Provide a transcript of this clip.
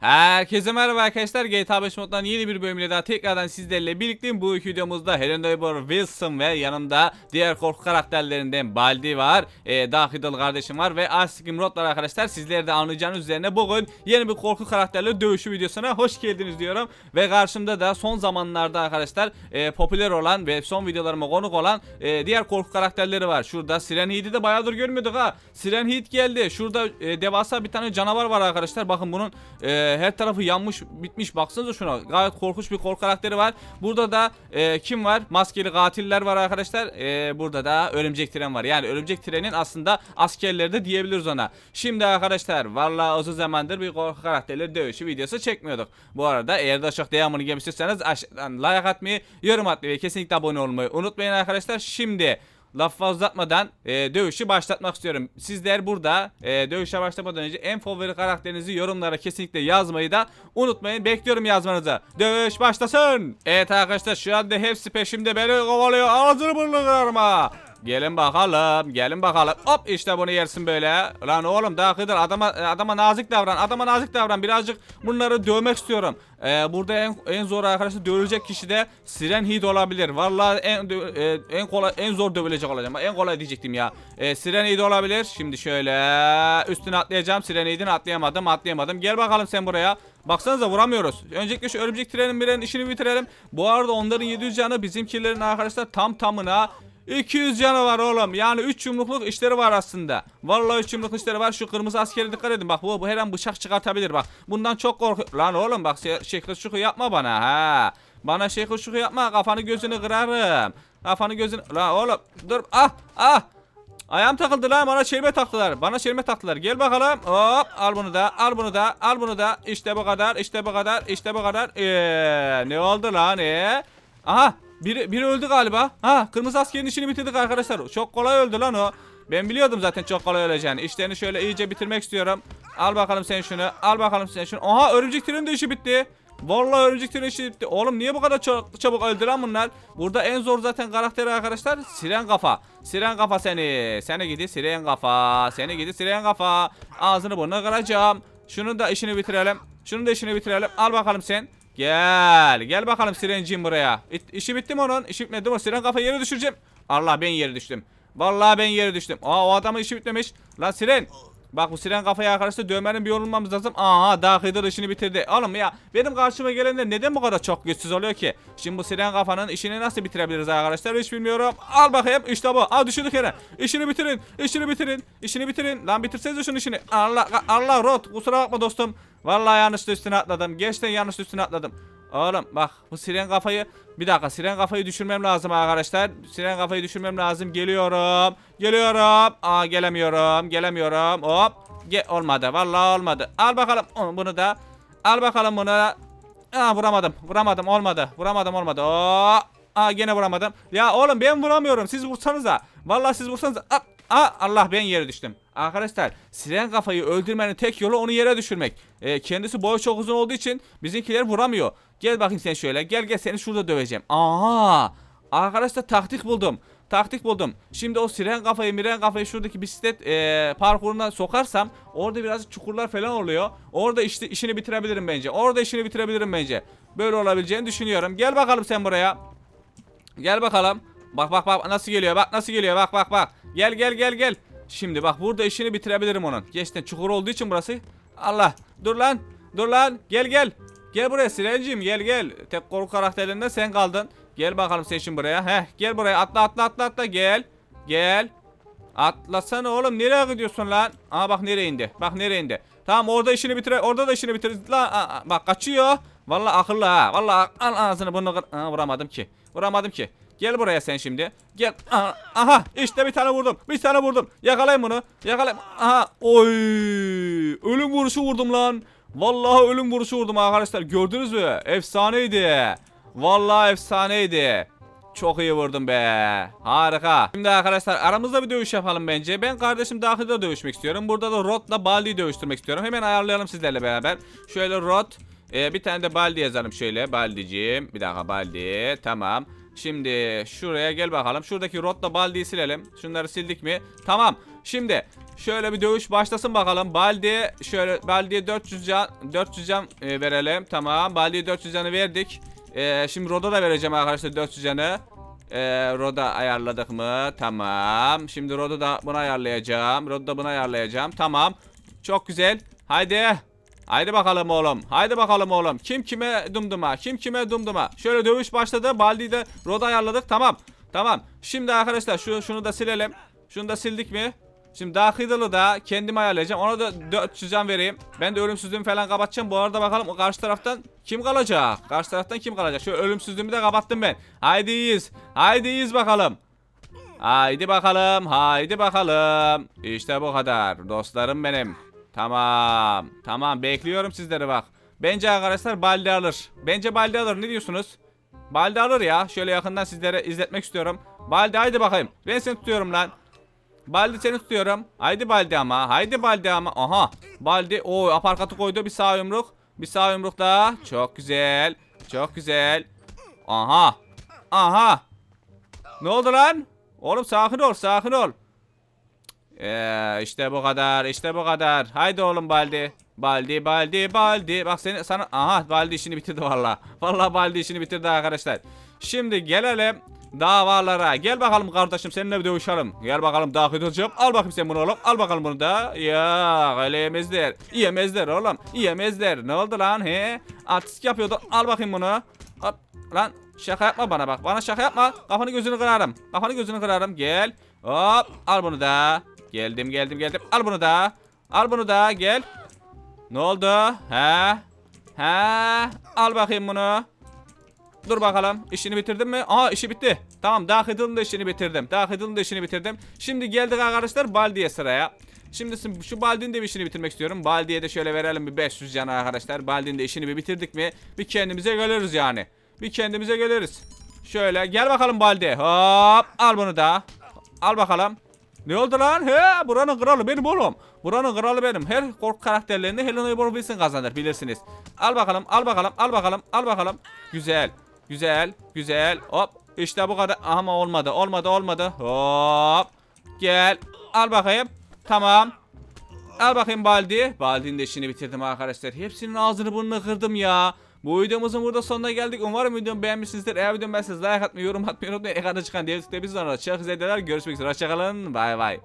Herkese merhaba arkadaşlar. GTA 5 moddan yeni bir bölümle daha tekrardan sizlerle birlikteyim. Bu videomuzda Helen Weber Wilson ve yanımda diğer korku karakterlerinden Baldi var. E, Dahidal kardeşim var ve Askim Rod var arkadaşlar. Sizler de anlayacağınız üzerine bugün yeni bir korku karakterleri dövüşü videosuna hoş geldiniz diyorum. Ve karşımda da son zamanlarda arkadaşlar e, popüler olan ve son videolarıma konuk olan e, diğer korku karakterleri var. Şurada Siren Heat'i de bayağıdır görmüyorduk ha. Siren Heat geldi. Şurada e, devasa bir tane canavar var arkadaşlar. Bakın bunun e, her tarafı yanmış bitmiş. Baksanıza şuna. Gayet korkunç bir korku karakteri var. Burada da e, kim var? Maskeli katiller var arkadaşlar. E, burada da örümcek tren var. Yani örümcek trenin aslında askerleri de diyebiliriz ona. Şimdi arkadaşlar vallahi uzun zamandır bir korku karakterleri dövüşü videosu çekmiyorduk. Bu arada eğer daha çok devamını istiyorsanız aşağıdan like atmayı, yorum atmayı ve kesinlikle abone olmayı unutmayın arkadaşlar. Şimdi Laf fazla uzatmadan e, dövüşü başlatmak istiyorum. Sizler burada e, dövüşe başlamadan önce en favori karakterinizi yorumlara kesinlikle yazmayı da unutmayın. Bekliyorum yazmanızı. Dövüş başlasın. Evet arkadaşlar şu anda hepsi peşimde beni kovalıyor. Ağzını burnunu kırarım. Gelin bakalım, gelin bakalım. Hop işte bunu yersin böyle. Lan oğlum daha kadar adama adama nazik davran. Adama nazik davran. Birazcık bunları dövmek istiyorum. Ee, burada en, en zor arkadaşlar dövülecek kişi de Siren Heat olabilir. Vallahi en e, en kolay en zor dövülecek olacağım. En kolay diyecektim ya. Ee, Siren Heat olabilir. Şimdi şöyle üstüne atlayacağım. Siren Heat'in atlayamadım, atlayamadım. Gel bakalım sen buraya. Baksanıza vuramıyoruz. Öncelikle şu örümcek trenin birinin işini bitirelim. Bu arada onların 700 canı bizimkilerin arkadaşlar tam tamına 200 canı var oğlum. Yani 3 yumrukluk işleri var aslında. Vallahi 3 yumrukluk işleri var. Şu kırmızı askere dikkat edin. Bak bu, bu her an bıçak çıkartabilir bak. Bundan çok korku. Lan oğlum bak şey- şekil şuku yapma bana ha. Bana şekil şuku yapma. Kafanı gözünü kırarım. Kafanı gözünü. Lan oğlum dur. Ah ah. Ayağım takıldı lan bana çelme taktılar. Bana çelme taktılar. Gel bakalım. Hop al bunu da al bunu da al bunu da. İşte bu kadar işte bu kadar işte bu kadar. Eee ne oldu lan ee? Aha biri, biri öldü galiba. Ha kırmızı askerin işini bitirdik arkadaşlar. Çok kolay öldü lan o. Ben biliyordum zaten çok kolay öleceğini. İşlerini şöyle iyice bitirmek istiyorum. Al bakalım sen şunu. Al bakalım sen şunu. Aha örümcek trenin de işi bitti. Vallahi örümcek trenin işi bitti. Oğlum niye bu kadar çok çabuk öldü lan bunlar? Burada en zor zaten karakteri arkadaşlar. Siren kafa. Siren kafa seni. Seni gidi siren kafa. Seni gidi siren kafa. Ağzını burnunu kıracağım. Şunun da işini bitirelim. Şunun da işini bitirelim. Al bakalım sen. Gel. Gel bakalım sirencim buraya. İ- işi bitti mi onun? İşi bitmedi mi? Siren kafa yere düşüreceğim. Allah ben yere düştüm. Vallahi ben yere düştüm. Aa o adamın işi bitmemiş. Lan siren. Bak bu siren kafayı arkadaşlar dövmenin bir yolu bulmamız lazım. Aha daha Hıdır işini bitirdi. Oğlum ya benim karşıma gelenler neden bu kadar çok güçsüz oluyor ki? Şimdi bu siren kafanın işini nasıl bitirebiliriz arkadaşlar hiç bilmiyorum. Al bakayım işte bu. Al düşürdük yere. İşini bitirin. İşini bitirin. İşini bitirin. Lan bitirsenize şunu işini. Allah Allah Rot kusura bakma dostum. Vallahi yanlış üstüne atladım. Gerçekten yanlış üstüne atladım. Oğlum bak bu siren kafayı bir dakika siren kafayı düşürmem lazım arkadaşlar. Siren kafayı düşürmem lazım. Geliyorum. Geliyorum. Aa gelemiyorum. Gelemiyorum. Hop. Ge olmadı. Vallahi olmadı. Al bakalım bunu da. Al bakalım bunu da. Aa vuramadım. Vuramadım. Olmadı. Vuramadım olmadı. Oo. Aa gene vuramadım. Ya oğlum ben vuramıyorum. Siz vursanıza. Vallahi siz vursanıza. Aa, aa Allah ben yere düştüm. Arkadaşlar siren kafayı öldürmenin tek yolu onu yere düşürmek. Ee, kendisi boyu çok uzun olduğu için bizimkiler vuramıyor. Gel bakayım sen şöyle. Gel gel seni şurada döveceğim. Aha. Arkadaşlar taktik buldum. Taktik buldum. Şimdi o siren kafayı miren kafayı şuradaki bisiklet e, parkuruna sokarsam orada biraz çukurlar falan oluyor. Orada işte işini bitirebilirim bence. Orada işini bitirebilirim bence. Böyle olabileceğini düşünüyorum. Gel bakalım sen buraya. Gel bakalım. Bak bak bak nasıl geliyor bak nasıl geliyor bak bak bak. Gel gel gel gel. Şimdi bak burada işini bitirebilirim onun. Gerçekten çukur olduğu için burası. Allah dur lan dur lan gel gel. Gel buraya Sirenciğim gel gel. Tek korku karakterlerinde sen kaldın. Gel bakalım sen buraya. Heh gel buraya atla atla atla atla gel. Gel. Atlasana oğlum nereye gidiyorsun lan? Aa bak nereye indi. Bak nereye indi. Tamam orada işini bitir. Orada da işini bitir. Lan aa, bak kaçıyor. Vallahi akıllı ha. Vallahi al ağzını bunu. Aa, vuramadım ki. Vuramadım ki. Gel buraya sen şimdi. Gel. Aa, aha işte bir tane vurdum. Bir tane vurdum. Yakalayın bunu. Yakalayın. Aha. Oy. Ölüm vuruşu vurdum lan. Vallahi ölüm vuruşu vurdum arkadaşlar. Gördünüz mü? Efsaneydi. Vallahi efsaneydi. Çok iyi vurdum be. Harika. Şimdi arkadaşlar aramızda bir dövüş yapalım bence. Ben kardeşim dahilde dövüşmek istiyorum. Burada da Rod'la Baldi'yi dövüştürmek istiyorum. Hemen ayarlayalım sizlerle beraber. Şöyle Rod. e, bir tane de Baldi yazalım şöyle. Baldi'ciğim. Bir dakika Baldi. Tamam. Şimdi şuraya gel bakalım. Şuradaki Rot'la Baldi'yi silelim. Şunları sildik mi? Tamam. Şimdi şöyle bir dövüş başlasın bakalım. Baldi şöyle Baldi'ye 400 can 400 can e, verelim. Tamam. Baldi'ye 400 canı verdik. E, şimdi Rod'a da vereceğim arkadaşlar 400 canı. E, Rod'a ayarladık mı? Tamam. Şimdi Rod'u da buna ayarlayacağım. Rod'u da buna ayarlayacağım. Tamam. Çok güzel. Haydi. Haydi bakalım oğlum. Haydi bakalım oğlum. Kim kime dumduma? Kim kime dumduma? Şöyle dövüş başladı. Baldi'yi de Rod'a ayarladık. Tamam. Tamam. Şimdi arkadaşlar şu şunu da silelim. Şunu da sildik mi? Şimdi daha hıdılı da kendim ayarlayacağım. Ona da 400 can vereyim. Ben de ölümsüzlüğümü falan kapatacağım. Bu arada bakalım o karşı taraftan kim kalacak? Karşı taraftan kim kalacak? Şu ölümsüzlüğümü de kapattım ben. Haydi iyiyiz. Haydi iyiyiz bakalım. Haydi bakalım. Haydi bakalım. İşte bu kadar. Dostlarım benim. Tamam. Tamam bekliyorum sizleri bak. Bence arkadaşlar Baldi alır. Bence Baldi alır. Ne diyorsunuz? Baldi alır ya. Şöyle yakından sizlere izletmek istiyorum. Baldi haydi bakayım. Ben seni tutuyorum lan. Baldi seni tutuyorum. Haydi Baldi ama. Haydi Baldi ama. Aha. Baldi. o aparkatı koydu. Bir sağ yumruk. Bir sağ yumruk daha. Çok güzel. Çok güzel. Aha. Aha. Ne oldu lan? Oğlum sakin ol. Sakin ol. Ee, işte bu kadar. işte bu kadar. Haydi oğlum Baldi. Baldi, Baldi, Baldi. Bak seni sana aha Baldi işini bitirdi valla. Valla Baldi işini bitirdi arkadaşlar. Şimdi gelelim davalara. Gel bakalım kardeşim seninle bir dövüşelim. Gel bakalım daha hocam. Al bakayım sen bunu oğlum. Al bakalım bunu da. Ya öyle yemezler. Yemezler oğlum. Yemezler. Ne oldu lan he? Artist yapıyordu. Al bakayım bunu. Hop. Lan şaka yapma bana bak. Bana şaka yapma. Kafanı gözünü kırarım. Kafanı gözünü kırarım. Gel. Hop. Al bunu da. Geldim geldim geldim. Al bunu da. Al bunu da. Gel. Ne oldu? He? He? Al bakayım bunu. Dur bakalım. İşini bitirdin mi? Aa işi bitti. Tamam Dahidil'in de işini bitirdim. Dahidil'in de işini bitirdim. Şimdi geldik arkadaşlar Baldi'ye sıraya. Şimdi şu Baldi'nin de bir işini bitirmek istiyorum. Baldi'ye de şöyle verelim bir 500 can arkadaşlar. Baldi'nin de işini bir bitirdik mi? Bir kendimize geliriz yani. Bir kendimize geliriz. Şöyle gel bakalım Baldi. Hop al bunu da. Al bakalım. Ne oldu lan? He buranın kralı benim oğlum. Buranın kralı benim. Her korku karakterlerinde Helen Eybor Wilson kazanır bilirsiniz. Al bakalım al bakalım al bakalım al bakalım. Güzel. Güzel. Güzel. Hop. İşte bu kadar. Ama olmadı. Olmadı olmadı. Hop. Gel. Al bakayım. Tamam. Al bakayım Baldi. Baldi'nin de işini bitirdim arkadaşlar. Hepsinin ağzını burnunu kırdım ya. Bu videomuzun burada sonuna geldik. Umarım videomu beğenmişsinizdir. Eğer videomu beğendiyseniz like atmayı, yorum atmayı unutmayın. Ekranda çıkan diğer tıklayıp biz sonra çok videolar. Görüşmek üzere. Hoşçakalın. Bay bay.